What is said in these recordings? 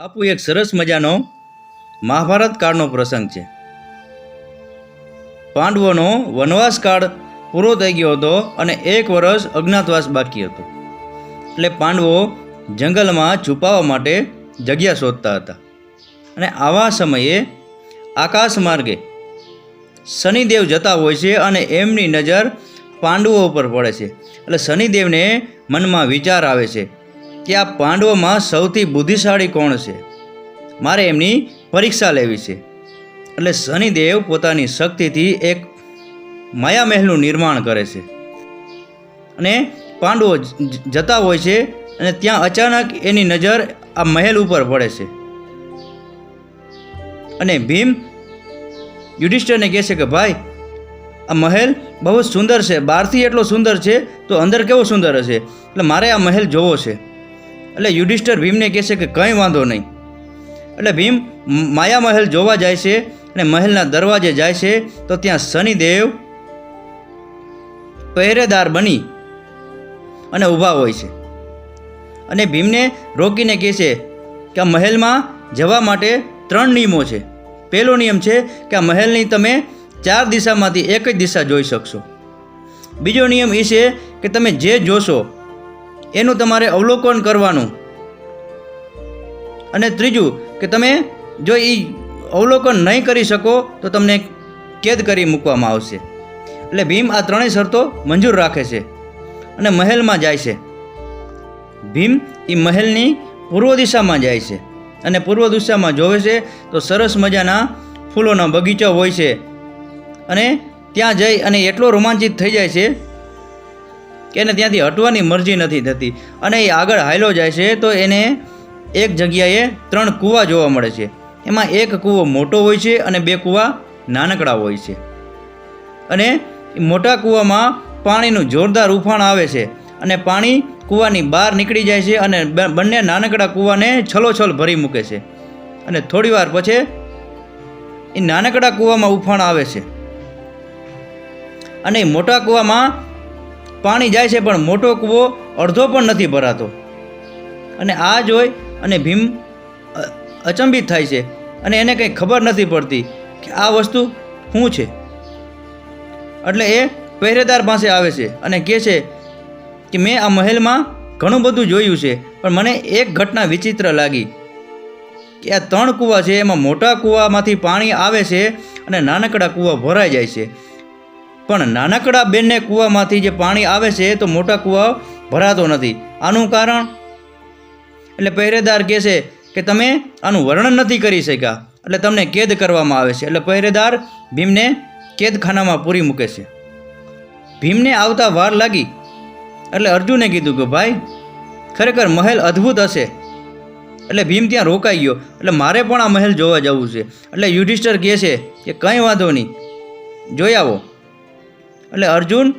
આપુ એક સરસ મજાનો મહાભારત કાળનો પ્રસંગ છે. પાંડવોનો વનવાસ કાળ પૂરો થઈ ગયો હતો અને એક વર્ષ અજ્ઞાતવાસ બાકી હતો. એટલે પાંડવો જંગલમાં છુપાવા માટે જગ્યા શોધતા હતા. અને આવા સમયે આકાશ માર્ગે શનિદેવ જતા હોય છે અને એમની નજર પાંડવો ઉપર પડે છે. એટલે શનિદેવને મનમાં વિચાર આવે છે કે આ પાંડવોમાં સૌથી બુદ્ધિશાળી કોણ છે? મારે એમની પરીક્ષા લેવી છે. એટલે શનિદેવ પોતાની શક્તિથી એક માયા મહેલનું નિર્માણ કરે છે. અને પાંડવો જતા હોય છે અને ત્યાં અચાનક એની નજર આ મહેલ ઉપર પડે છે. અને ભીમ યુધિષ્ઠરને કહે છે કે, ભાઈ, આ મહેલ બહુ સુંદર છે. બહારથી એટલો સુંદર છે તો અંદર કેવો સુંદર હશે? એટલે મારે આ મહેલ જોવો છે. એટલે યુધિષ્ઠર ભીમને કહેશે કે કંઈ વાંધો નહીં. એટલે ભીમ માયા મહેલ જોવા જાય છે અને મહેલના દરવાજે જાય છે, તો ત્યાં શનિદેવ પહેરેદાર બની અને ઊભા હોય છે. અને ભીમને રોકીને કહે છે કે આ મહેલમાં જવા માટે ત્રણ નિયમો છે. પહેલો નિયમ છે કે આ મહેલની તમે ચાર દિશામાંથી એક જ દિશા જોઈ શકશો. બીજો નિયમ એ છે કે તમે જે જોશો એનું તમારે અવલોકન કરવાનું. અને ત્રીજું કે તમે જો એ અવલોકન નહીં કરી શકો, તો તમને કેદ કરી મૂકવામાં આવશે. એટલે ભીમ આ ત્રણેય શરતો મંજૂર રાખે છે અને મહેલમાં જાય છે. ભીમ એ મહેલની પૂર્વ દિશામાં જાય છે અને પૂર્વ દિશામાં જોવે છે તો સરસ મજાના ફૂલોના બગીચો હોય છે. અને ત્યાં જઈ અને એટલો રોમાંચિત થઈ જાય છે કે એને ત્યાંથી હટવાની મરજી નથી થતી. અને એ આગળ હાયલો જાય છે, તો એને એક જગ્યાએ ત્રણ કૂવા જોવા મળે છે. એમાં એક કૂવો મોટો હોય છે અને બે કૂવા નાનકડા હોય છે. અને મોટા કૂવામાં પાણીનું જોરદાર ઉફાણ આવે છે અને પાણી કૂવાની બહાર નીકળી જાય છે અને બંને નાનકડા કૂવાને છલોછલ ભરી મૂકે છે. અને થોડી વાર પછી એ નાનકડા કૂવામાં ઉફાણ આવે છે. અને મોટા કૂવામાં પાણી જાય છે, પણ મોટો કૂવો અડધો પણ નથી ભરાતો. અને આ જોઈ અને ભીમ અચંબિત થાય છે. અને એને કંઈ ખબર નથી પડતી કે આ વસ્તુ શું છે. એટલે એ પહેરેદાર પાસે આવે છે અને કહે છે કે, મેં આ મહેલમાં ઘણું બધું જોયું છે, પણ મને એક ઘટના વિચિત્ર લાગી. કે આ ત્રણ કૂવા છે, એમાં મોટા કૂવામાંથી પાણી આવે છે અને નાનકડા કૂવા ભરાઈ જાય છે. પણ નાનકડા બેનને કૂવામાંથી જે પાણી આવે છે તો મોટા કૂવા ભરાતો નથી. આનું કારણ? એટલે પહેરેદાર કહે છે કે તમે આનું વર્ણન નથી કરી શક્યા. એટલે તમને કેદ કરવામાં આવે છે. એટલે પહેરેદાર ભીમને કેદખાનામાં પૂરી મૂકે છે. ભીમને આવતા વાર લાગી. એટલે અર્જુને કીધું કે ભાઈ, ખરેખર મહેલ અદ્ભુત હશે. એટલે ભીમ ત્યાં રોકાઈ ગયો. એટલે મારે પણ આ મહેલ જોવા જવું છે. એટલે યુધિષ્ઠર કહે છે કે કંઈ વાંધો નહીં. જોઈ આવો. એટલે અર્જુન,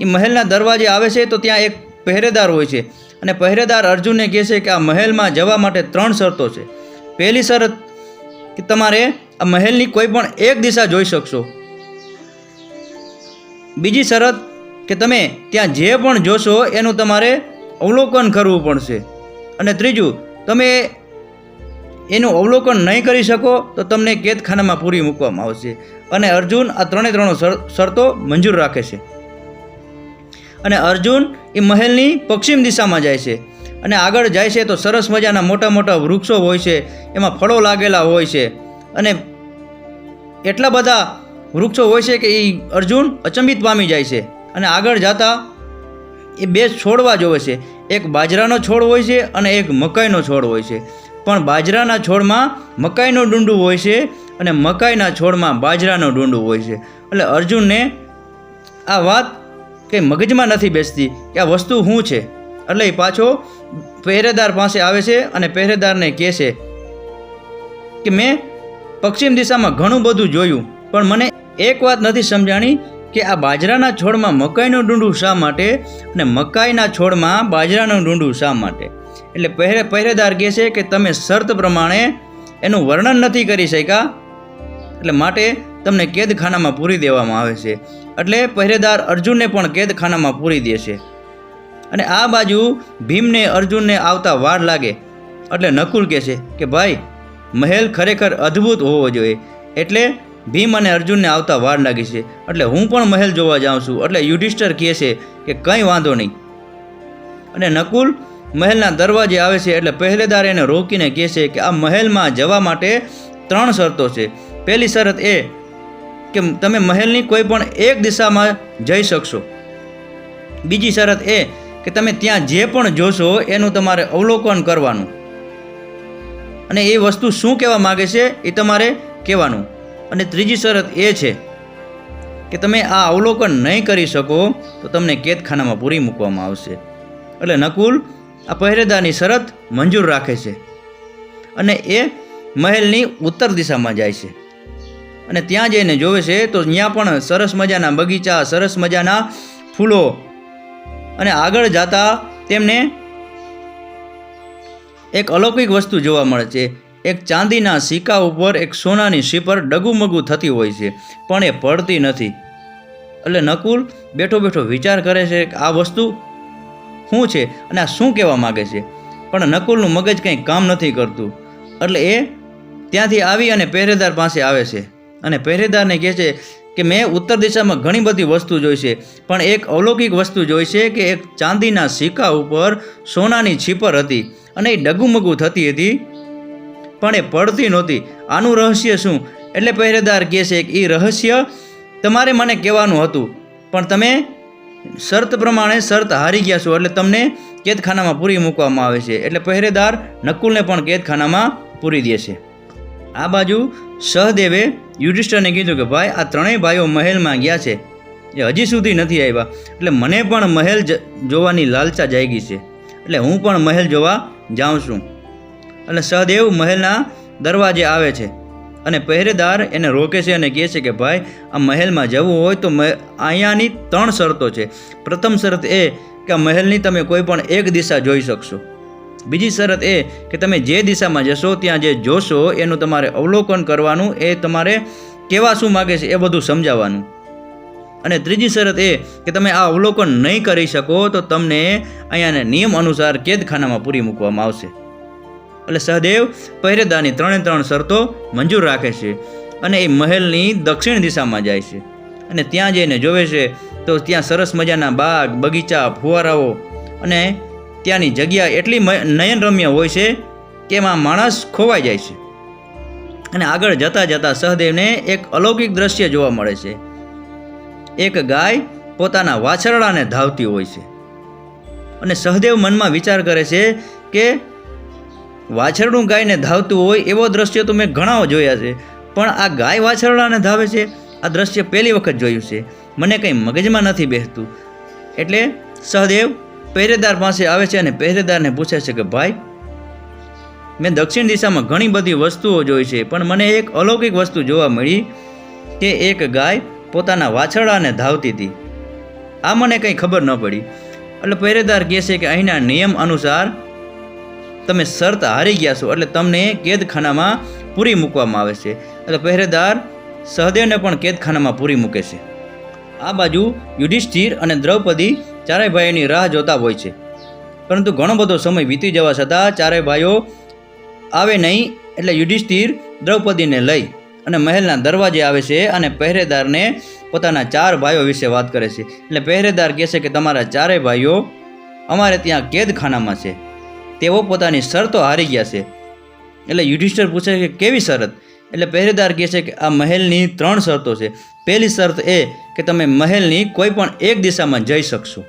એ મહેલના દરવાજે આવે છે તો ત્યાં એક પહેરેદાર હોય છે. અને પહેરેદાર અર્જુનને કહે છે કે આ મહેલમાં જવા માટે ત્રણ શરતો છે. પહેલી શરત કે તમારે આ મહેલની કોઈ પણ એક દિશા જોઈ શકશો. બીજી શરત કે તમે ત્યાં જે પણ જોશો એનું તમારે અવલોકન કરવું પડશે. અને ત્રીજું, તમે એનું અવલોકન નહીં કરી શકો તો તમને કેદખાનામાં પૂરી મૂકવામાં આવશે. અને અર્જુન આ ત્રણે ત્રણ શરતો મંજૂર રાખે છે. અને અર્જુન એ મહેલની પશ્ચિમ દિશામાં જાય છે. અને આગળ જાય છે તો સરસ મજાના મોટા મોટા વૃક્ષો હોય છે, એમાં ફળો લાગેલા હોય છે. અને એટલા બધા વૃક્ષો હોય છે કે એ અર્જુન અચંબિત પામી જાય છે. અને આગળ જતા એ બે છોડવા જોવે છે. એક બાજરાનો છોડ હોય છે અને એક મકાઈનો છોડ હોય છે. પણ બાજરાના છોડમાં મકાઈનું ડુંડું હોય છે અને મકાઈના છોડમાં બાજરાનું ડુંડું હોય છે. એટલે અર્જુનને આ વાત કંઈ મગજમાં નથી બેસતી કે આ વસ્તુ શું છે? એટલે પાછો પહેરેદાર પાસે આવે છે અને પહેરેદારને કહે છે કે મેં પશ્ચિમ દિશામાં ઘણું બધું જોયું, પણ મને એક વાત નથી સમજાણી કે આ બાજરાના છોડમાં મકાઈનું ડુંડું શા માટે અને મકાઈના છોડમાં બાજરાનું ડુંડું શા માટે? એટલે પહેરે પહેરેદાર કહે છે કે તમે શરત પ્રમાણે એનું વર્ણન નથી કરી શક્યા. એટલે માટે તમને કેદખાનામાં પૂરી દેવામાં આવે છે. એટલે પહેરેદાર અર્જુનને પણ કેદખાનામાં પૂરી દે છે. અને આ બાજુ ભીમને અર્જુનને આવતા વાર લાગે. એટલે નકુલ કહે છે કે ભાઈ, મહેલ ખરેખર અદ્ભુત હોવો જોઈએ. એટલે ભીમ અને અર્જુનને આવતા વાર લાગી છે. એટલે હું પણ મહેલ જોવા જાઉં છું. એટલે યુધિષ્ઠર કહે છે કે કંઈ વાંધો નહીં. અને નકુલ મહેલના દરવાજે આવે છે એટલે પહેરેદાર એને રોકીને કહે છે કે આ મહેલમાં જવા માટે ત્રણ શરતો છે. પહેલી શરત એ કે તમે મહેલની કોઈ પણ એક દિશામાં જઈ શકશો. બીજી શરત એ કે તમે ત્યાં જે પણ જોશો એનું તમારે અવલોકન કરવાનું. અને એ વસ્તુ શું કહેવા માગે છે એ તમારે કહેવાનું. અને ત્રીજી શરત એ છે કે તમે આ અવલોકન નહીં કરી શકો તો તમને કેદખાનામાં પૂરી મૂકવામાં આવશે. એટલે નકુલ આ પહેરેદારની શરત મંજૂર રાખે છે. અને એ મહેલની ઉત્તર દિશામાં જાય છે. અને ત્યાં જઈને જોવે છે તો ત્યાં પણ સરસ મજાના બગીચા, સરસ મજાના ફૂલો અને આગળ જતા તેમને એક અલૌકિક વસ્તુ જોવા મળે છે. એક ચાંદીના સિક્કા ઉપર એક સોનાની શીપર ડગુમગુ થતી હોય છે, પણ એ પડતી નથી. એટલે નકુલ બેઠો બેઠો વિચાર કરે છે કે આ વસ્તુ શું છે અને આ શું કહેવા માગે છે? પણ નકુલનું મગજ કંઈ કામ નથી કરતું. એટલે એ ત્યાંથી આવી અને પહેરેદાર પાસે આવે છે. અને પહેરેદારને કહે છે કે મેં ઉત્તર દિશામાં ઘણી બધી વસ્તુ જોઈ છે, પણ એક અલૌકિક વસ્તુ જોઈ છે કે એક ચાંદીના સિક્કા ઉપર સોનાની છીપર હતી અને એ ડગુમગુ થતી હતી. પણ એ પડતી નહોતી. આનું રહસ્ય શું? એટલે પહેરેદાર કહે છે કે એ રહસ્ય તમારે મને કહેવાનું હતું. પણ તમે શરત પ્રમાણે શરત હારી ગયા છો એટલે તમને કેદખાનામાં પૂરી મૂકવામાં આવે છે. એટલે પહેરેદાર નકુલને પણ કેદખાનામાં પૂરી દે છે. આ બાજુ સહદેવે યુધિષ્ઠરને કીધું કે, ભાઈ, આ ત્રણેય ભાઈઓ મહેલમાં ગયા છે. એ હજી સુધી નથી આવ્યા. એટલે મને પણ મહેલ જોવાની લાલચા જાગી છે. એટલે હું પણ મહેલ જોવા જાઉં છું. એટલે સહદેવ મહેલના દરવાજે આવે છે. અને પહેરેદાર એને રોકે છે અને કહે છે કે, ભાઈ, આ મહેલમાં જવું હોય તો અહીંયાની ત્રણ શરતો છે. પ્રથમ શરત એ કે આ મહેલની તમે કોઈ પણ એક દિશા જોઈ શકશો. બીજી શરત એ કે તમે જે દિશામાં જશો, ત્યાં જે જોશો, એનું તમારે અવલોકન કરવાનું, એ તમારે કેવા શું માગે છે એ બધું સમજાવવાનું. અને ત્રીજી શરત એ કે તમે આ અવલોકન નહીં કરી શકો તો તમને અહીંયાના નિયમ અનુસાર કેદખાનામાં પૂરી મૂકવામાં આવશે. એટલે સહદેવ પહેરેદારની ત્રણે ત્રણ શરતો મંજૂર રાખે છે અને એ મહેલની દક્ષિણ દિશામાં જાય છે. અને ત્યાં જઈને જોવે છે તો ત્યાં સરસ મજાના બાગ, બગીચા, ફુવારાઓ અને ત્યાંની જગ્યા એટલી નયન નયનરમ્ય હોય છે કે એમાં માણસ ખોવાઈ જાય છે. અને આગળ જતાં જતાં સહદેવને એક અલૌકિક દ્રશ્ય જોવા મળે છે. એક ગાય પોતાના વાછરડાને ધાવતી હોય છે. અને સહદેવ મનમાં વિચાર કરે છે કે વાછરડું ગાયને ધાવતું હોય એવો દ્રશ્ય તો મેં ઘણા જોયા છે, પણ આ ગાય વાછરડાને ધાવે છે? આ દ્રશ્ય પહેલી વખત જોયું છે. મને કંઈ મગજમાં નથી બેસતું એટલે સહદેવ પહેરેદાર પાસે આવે છે અને પહેરેદારને પૂછે છે કે, ભાઈ, મેં દક્ષિણ દિશામાં ઘણી બધી વસ્તુઓ જોઈ છે, પણ મને એક અલૌકિક વસ્તુ જોવા મળી કે એક ગાય પોતાના વાછરડાને ધાવતી હતી. આ મને કંઈ ખબર ન પડી. એટલે પહેરેદાર કહે છે કે, અહીંના નિયમ અનુસાર તમે શરત હારી ગયા છો એટલે તમને કેદખાનામાં પૂરી મૂકવામાં આવે છે. એટલે પહેરેદાર સહદેવને પણ કેદખાનામાં પૂરી મૂકે છે. આ બાજુ યુધિષ્ઠિર અને દ્રૌપદી ચારેય ભાઈઓની રાહ જોતા હોય છે. પરંતુ ઘણો બધો સમય વીતી જવા છતાં ચારેય ભાઈઓ આવે નહીં એટલે યુધિષ્ઠિર દ્રૌપદીને લઈ અને મહેલના દરવાજે આવે છે અને પહેરેદારને પોતાના ચાર ભાઈઓ વિશે વાત કરે છે. એટલે પહેરેદાર કહે છે કે તમારા ચારેય ભાઈઓ અમારે ત્યાં કેદખાનામાં છે. તેઓ પોતાની શરતો હારી ગયા છે. એટલે યુધિષ્ઠર પૂછે કે કેવી શરત? એટલે પહેરેદાર કહે છે કે આ મહેલની ત્રણ શરતો છે. પહેલી શરત એ કે તમે મહેલની કોઈ પણ એક દિશામાં જઈ શકશો.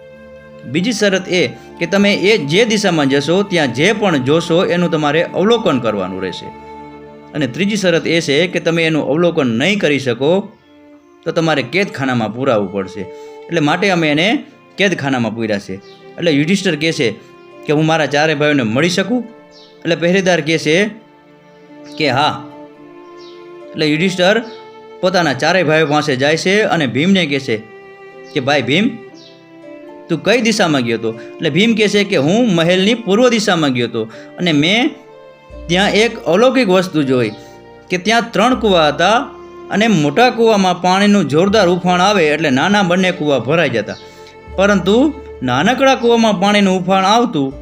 બીજી શરત એ કે તમે એ જે દિશામાં જશો, ત્યાં જે પણ જોશો, એનું તમારે અવલોકન કરવાનું રહેશે. અને ત્રીજી શરત એ છે કે તમે એનું અવલોકન નહીં કરી શકો, તો તમારે કેદખાનામાં પુરાવવું પડશે. એટલે માટે અમે એને કેદખાનામાં પૂર્યા છે. એટલે યુધિષ્ઠર કહે છે કે હું મારા ચારે ભાઈઓને મળી શકું? એટલે પહેરેદાર કહે છે કે હા. એટલે યુધિષ્ઠર પોતાના ચારેય ભાઈઓ પાસે જાય છે અને ભીમને કહે છે કે ભાઈ ભીમ, તું કઈ દિશામાં ગયો હતો? એટલે ભીમ કહે છે કે હું મહેલની પૂર્વ દિશામાં ગયો હતો અને મેં ત્યાં એક અલૌકિક વસ્તુ જોઈ કે ત્યાં ત્રણ કૂવા હતા અને મોટા કૂવામાં પાણીનું જોરદાર ઉફાણ આવે એટલે નાના બંને કૂવા ભરાઈ જતા. પરંતુ નાનકડા કૂવામાં પાણીનું ઉફાણ આવતું,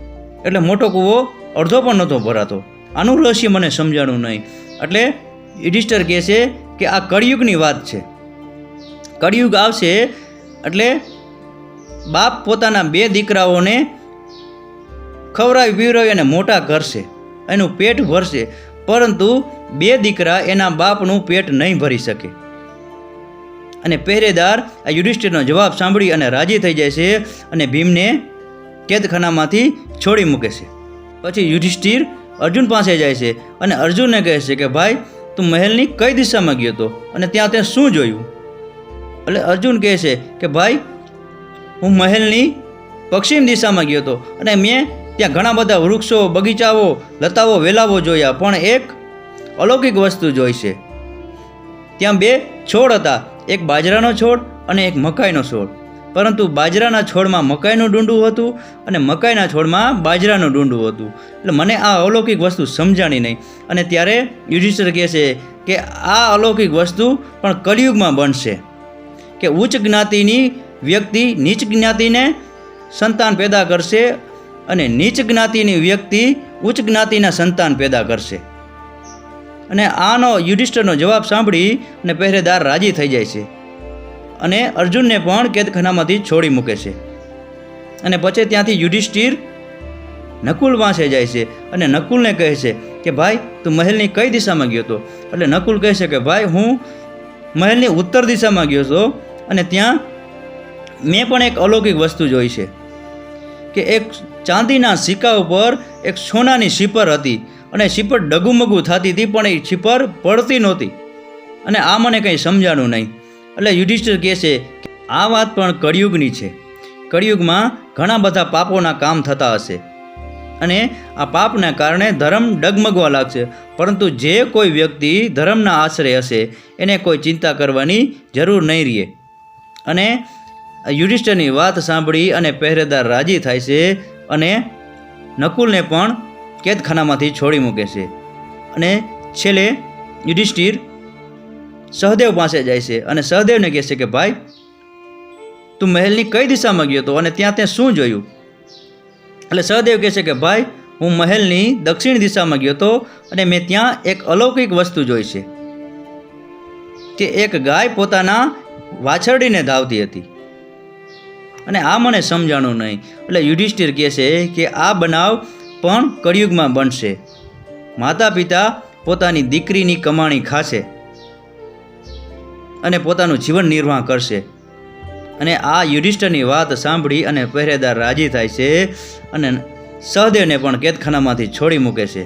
એટલે મોટો કૂવો અડધો પણ નહોતો ભરાતો. આનું રહસ્ય મને સમજાણું નહીં. એટલે યુધિષ્ઠર કહે છે કે આ કળિયુગની વાત છે. કળિયુગ આવશે એટલે બાપ પોતાના બે દીકરાઓને ખવડાવી પીવરાવી અને મોટા કરશે. એનું પેટ ભરશે. પરંતુ બે દીકરા એના બાપનું પેટ નહીં ભરી શકે. અને પહેરેદાર આ યુધિષ્ઠિરનો જવાબ સાંભળી અને રાજી થઈ જાય છે અને ભીમને કેદખાનામાંથી છોડી મૂકે છે. પછી યુધિષ્ઠિર અર્જુન પાસે જાય છે અને અર્જુનને કહે છે કે, ભાઈ, તું મહેલની કઈ દિશામાં ગયો હતો અને ત્યાં તે શું જોયું? એટલે અર્જુન કહે છે કે, ભાઈ, હું મહેલની પશ્ચિમ દિશામાં ગયો હતો અને મેં ત્યાં ઘણા બધા વૃક્ષો, બગીચાઓ, લતાઓ વેલાવો જોયા, પણ એક અલૌકિક વસ્તુ જોઈ છે. ત્યાં બે છોડ હતા એક બાજરાનો છોડ અને એક મકાઈનો છોડ. પરંતુ બાજરાના છોડમાં મકાઈનું ડુંડું હતું અને મકાઈના છોડમાં બાજરાનું ડુંડું હતું. એટલે મને આ અલૌકિક વસ્તુ સમજાણી નહીં. અને ત્યારે યુધિષ્ઠર કહે છે કે આ અલૌકિક વસ્તુ પણ કલિયુગમાં બનશે. કે ઉચ્ચ જ્ઞાતિની વ્યક્તિ નીચ જ્ઞાતિને સંતાન પેદા કરશે અને નીચ જ્ઞાતિની વ્યક્તિ ઉચ્ચ જ્ઞાતિના સંતાન પેદા કરશે. અને આનો યુધિષ્ઠરનો જવાબ સાંભળી અને પહેરેદાર રાજી થઈ જાય છે. અને અર્જુનને પણ કેદખાનામાંથી છોડી મૂકે છે. અને પછી ત્યાંથી યુધિષ્ઠિર નકુલ વાંસે જાય છે અને નકુલને કહે છે કે, ભાઈ, તું મહેલની કઈ દિશામાં ગયો હતો? એટલે નકુલ કહે છે કે, ભાઈ, હું મહેલની ઉત્તર દિશામાં ગયો હતો અને ત્યાં મેં પણ એક અલૌકિક વસ્તુ જોઈ છે કે, એક ચાંદીના સિક્કા ઉપર એક સોનાની સિપર હતી. અને શિપર ડગુમગુ થતી હતી, પણ એ શિપર પડતી નહોતી. અને આ મને કંઈ સમજાણું નહીં. એટલે યુધિષ્ઠિર કહે છે આ વાત પણ કળિયુગની છે. કળિયુગમાં ઘણા બધા પાપોના કામ થતા હશે. અને આ પાપના કારણે ધર્મ ડગમગવા લાગશે. પરંતુ જે કોઈ વ્યક્તિ ધર્મના આશરે હશે, એને કોઈ ચિંતા કરવાની જરૂર નહીં રહે. અને યુધિષ્ઠરની વાત સાંભળી અને પહેરેદાર રાજી થાય છે અને નકુલને પણ કેદખાનામાંથી છોડી મૂકે છે. અને છેલ્લે યુધિષ્ઠિર સહદેવ પાસે જાય છે અને સહદેવને કહે છે કે, ભાઈ, તું મહેલની કઈ દિશામાં ગયો હતો અને ત્યાં ત્યાં શું જોયું? એટલે સહદેવ કહે છે કે, ભાઈ, હું મહેલની દક્ષિણ દિશામાં ગયો હતો અને મેં ત્યાં એક અલૌકિક વસ્તુ જોઈ છે, કે એક ગાય પોતાના વાછરડીને ધાવતી હતી. અને આ મને સમજાણું નહીં. એટલે યુધિષ્ઠિર કહે છે કે, આ બનાવ પણ કળિયુગમાં બનશે. માતા પિતા પોતાની દીકરીની કમાણી ખાશે અને પોતાનું જીવન નિર્વાહ કરશે. અને આ યુધિષ્ઠરની વાત સાંભળી અને પહેરેદાર રાજી થાય છે અને સહદેવને પણ કેદખાનામાંથી છોડી મૂકે છે.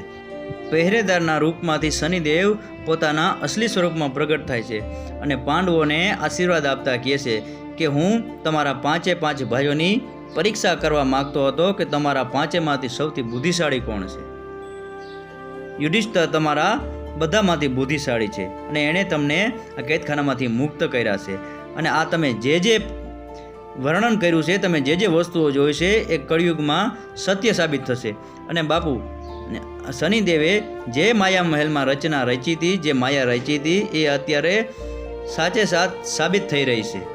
પહેરેદારના રૂપમાંથી શનિદેવ પોતાના અસલી સ્વરૂપમાં પ્રગટ થાય છે અને પાંડવોને આશીર્વાદ આપતા કહે છે કે હું તમારા પાંચે પાંચ ભાઈઓની પરીક્ષા કરવા માગતો હતો કે તમારા પાંચેમાંથી સૌથી બુદ્ધિશાળી કોણ છે? યુધિષ્ઠર તમારા બધામાંથી બુદ્ધિશાળી છે અને એણે તમને આ કેદખાનામાંથી મુક્ત કર્યા છે. અને આ તમે જે જે વર્ણન કર્યું છે, તમે જે જે વસ્તુઓ જોઈ છે, એ કળિયુગમાં સત્ય સાબિત થશે. અને બાપુ શનિદેવે જે માયા મહેલમાં રચના રચી હતી, જે માયા રચી હતી, એ અત્યારે સાચે સાથ સાબિત થઈ રહી છે.